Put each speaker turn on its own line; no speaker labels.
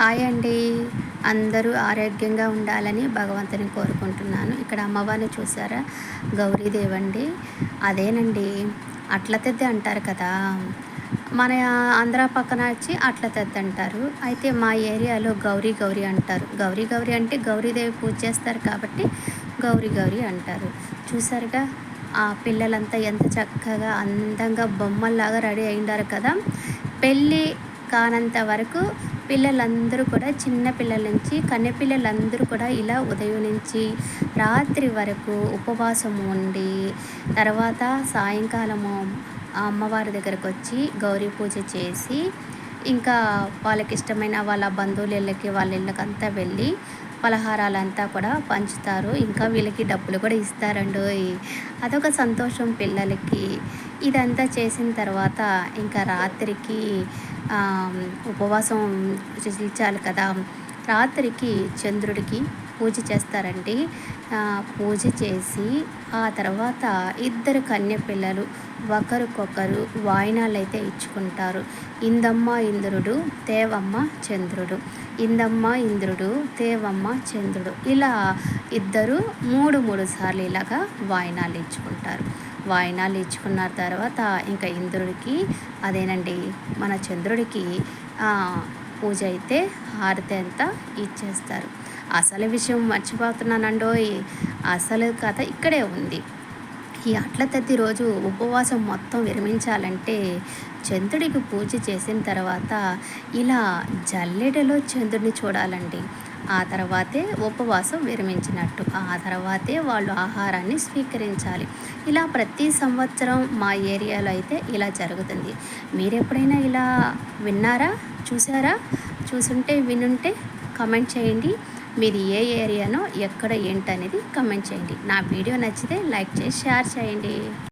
Hi అండి. అందరూ ఆరోగ్యంగా ఉండాలని భగవంతుని కోరుకుంటున్నాను. ఇక్కడ అమ్మవారిని చూసారా గౌరీదేవి అండి అదేనండి. అట్ల తెద్ది అంటారు కదా. మన ఆంధ్ర పక్కన వచ్చి అట్ల తెద్ద అంటారు. అయితే మా ఏరియాలో గౌరీ గౌరీ అంటారు. గౌరీ గౌరీ అంటే గౌరీదేవి పూజ చేస్తారు కాబట్టి గౌరీ గౌరీ అంటారు. చూసారుగా ఆ పిల్లలంతా ఎంత చక్కగా అందంగా బొమ్మల్లాగా రెడీ అయిండారు కదా. పెళ్ళి కానంత వరకు పిల్లలందరూ కూడా చిన్న పిల్లల నుంచి కన్నెపిల్లలందరూ కూడా ఇలా ఉదయం నుంచి రాత్రి వరకు ఉపవాసం ఉండి తర్వాత సాయంకాలము అమ్మవారి దగ్గరకు వచ్చి గౌరీ పూజ చేసి ఇంకా వాళ్ళకి ఇష్టమైన వాళ్ళ బంధువుల ఇళ్ళకి వాళ్ళ ఇళ్ళకి అంతా వెళ్ళి పలహారాలంతా కూడా పంచుతారు. ఇంకా వీళ్ళకి డబ్బులు కూడా ఇస్తారండి అదొక సంతోషం పిల్లలకి. ఇదంతా చేసిన తర్వాత ఇంకా రాత్రికి ఉపవాసం ఇచ్చాలి కదా. రాత్రికి చంద్రుడికి పూజ చేస్తారండి. పూజ చేసి ఆ తర్వాత ఇద్దరు కన్య పిల్లలు ఒకరికొకరు వాయినాలు అయితే ఇచ్చుకుంటారు. ఇందమ్మ ఇంద్రుడు తేవమ్మ చంద్రుడు. ఇందమ్మ ఇంద్రుడు తేవమ్మ చంద్రుడు. ఇలా ఇద్దరు మూడు మూడు సార్లు ఇలాగా వాయినాలు ఇచ్చుకుంటారు. వాయినాలు ఇచ్చుకున్న తర్వాత ఇంకా ఇంద్రుడికి అదేనండి మన చంద్రుడికి పూజ అయితే హారతి అంతా ఇచ్చేస్తారు. అసలు విషయం మర్చిపోతున్నానండోయ్ అసలు కథ ఇక్కడే ఉంది. ఈ అట్ల తత్తి రోజు ఉపవాసం మొత్తం విరమించాలంటే చంద్రుడికి పూజ చేసిన తర్వాత ఇలా జల్లెడలో చంద్రుడిని చూడాలండి. ఆ తర్వాతే ఉపవాసం విరమించినట్టు. ఆ తర్వాతే వాళ్ళు ఆహారాన్ని స్వీకరించాలి. ఇలా ప్రతి సంవత్సరం మా ఏరియాలో అయితే ఇలా జరుగుతుంది. మీరు ఎప్పుడైనా ఇలా విన్నారా? చూసారా? చూసుంటే వినుంటే కమెంట్ చేయండి. మీది ఏ ఏరియానో ఎక్కడ ఏంటనేది కమెంట్ చేయండి. నా వీడియో నచ్చితే లైక్ చేసి షేర్ చేయండి.